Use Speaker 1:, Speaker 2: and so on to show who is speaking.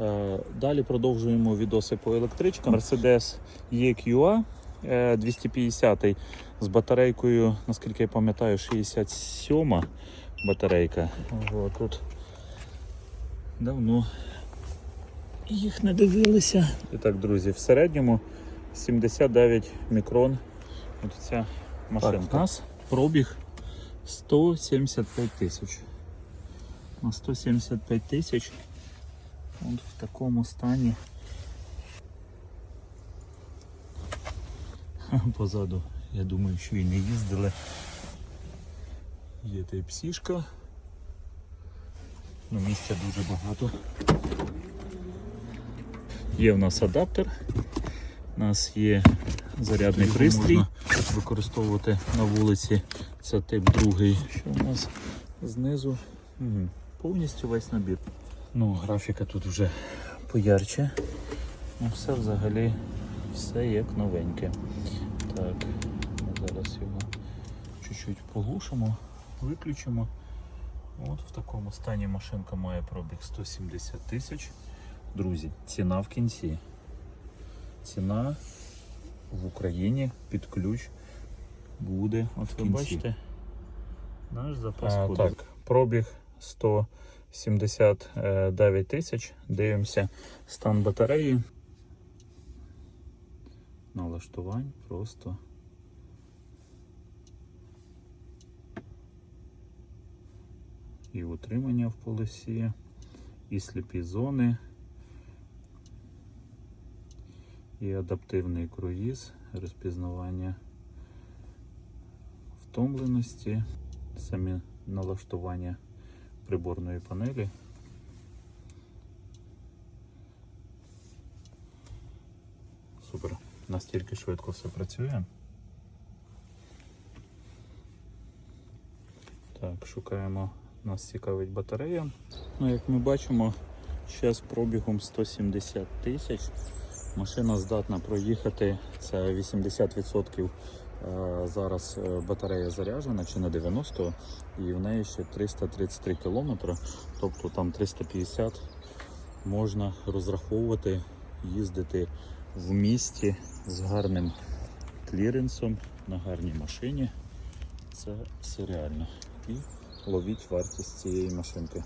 Speaker 1: Е, Далі продовжуємо відоси по електричкам. Mercedes EQA е, 250 з батарейкою, наскільки я пам'ятаю, 67 батарейка. Ого, тут давно їх не дивилися. І так, друзі, в середньому 79 мікрон. От ця машинка. у нас пробіг 175 тисяч. На 175 тисяч. От в такому стані. Позаду, я думаю, що і не їздили. Є та псішка. Ну, місця дуже багато. Є в нас адаптер, у нас є зарядний
Speaker 2: Його
Speaker 1: пристрій.
Speaker 2: можна
Speaker 1: Використовувати на вулиці. Це тип другий. Що у нас знизу? Мгм. Повністю весь набір. Ну, графіка тут вже поярче. Ну, все взагалі все як новеньке. Так, ми зараз його чуть-чуть поглушимо, виключимо. От в такому стані машинка має пробіг 170 тисяч. Друзі, ціна в кінці. Ціна в Україні під ключ буде. От ви
Speaker 2: кінці.
Speaker 1: бачите, наш запас
Speaker 2: А,
Speaker 1: ходу.
Speaker 2: так.
Speaker 1: Пробіг 179 тисяч. Дивимося стан батареї. Налаштувань просто. І утримання в полосі, і сліпі зони, і адаптивний круїз, розпізнавання втомленості, самі налаштування приборної панелі. Супер. Настільки швидко все працює. Так, шукаємо, нас цікавить батарея. Ну, як ми бачимо, ще з пробігом 170 тисяч. Машина здатна проїхати, це 80% е, зараз е, батарея заряджена чи на 90 і в неї ще 333 кілометри, тобто там 350 можна розраховувати, їздити в місті з гарним кліренсом на гарній машині. Це все реально. І ловіть вартість цієї машинки.